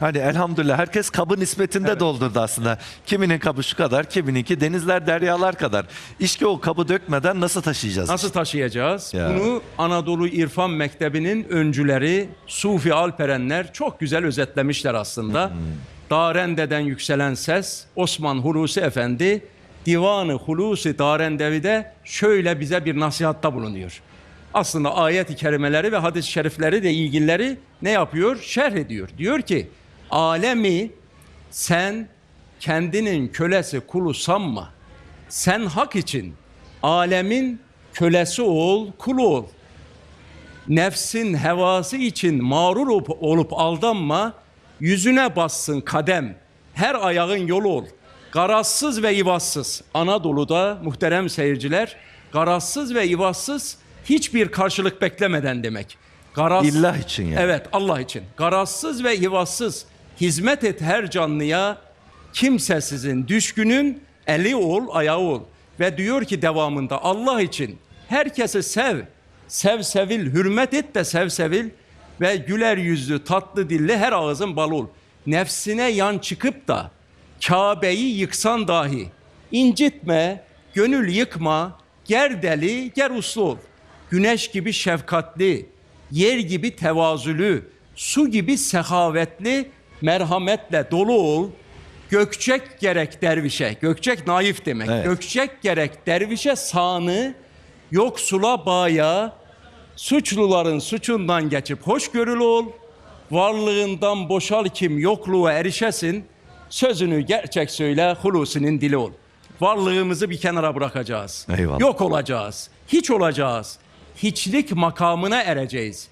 Hani elhamdülillah herkes kabı nispetinde doldurdu aslında. Kiminin kabı şu kadar, kimininki denizler, deryalar kadar. İşte o kabı dökmeden nasıl taşıyacağız? Nasıl taşıyacağız? Ya. Bunu Anadolu İrfan Mektebi'nin öncüleri Sufi Alperenler çok güzel özetlemişler aslında. Darende'den yükselen ses Osman Hulusi Efendi Divanı Hulusi Darendevi'de şöyle bize bir nasihatta bulunuyor. Aslında ayet-i kerimeleri ve hadis-i şerifleri de ilgilileri ne yapıyor? Şerh ediyor. Diyor ki alemi sen kendinin kölesi kulu sanma. Sen hak için alemin kölesi ol, kulu ol. Nefsin hevası için mağrur olup, olup aldanma. Yüzüne bassın kadem. Her ayağın yolu ol. Garazsız ve ivazsız. Anadolu'da muhterem seyirciler, garazsız ve ivazsız hiçbir karşılık beklemeden demek. Garaz, İllah için yani. Evet Allah için. Garazsız ve ivazsız hizmet et her canlıya kimsesizin düşkünün eli ol ayağı ol. Ve diyor ki devamında Allah için herkesi sev. Sev sevil hürmet et de sev sevil ve güler yüzlü tatlı dilli her ağzın bal ol. Nefsine yan çıkıp da Kabe'yi yıksan dahi incitme, gönül yıkma, ger deli, ger uslu ol. Güneş gibi şefkatli, yer gibi tevazülü, su gibi sehavetli, merhametle dolu ol. Gökçek gerek dervişe, gökçek naif demek. Evet. Gökçek gerek dervişe sağını, yoksula bağya, suçluların suçundan geçip hoşgörülü ol. Varlığından boşal kim yokluğa erişesin. Sözünü gerçek söyle, hulusinin dili ol. Varlığımızı bir kenara bırakacağız. Eyvallah. Yok olacağız. Hiç olacağız. Hiçlik makamına ereceğiz.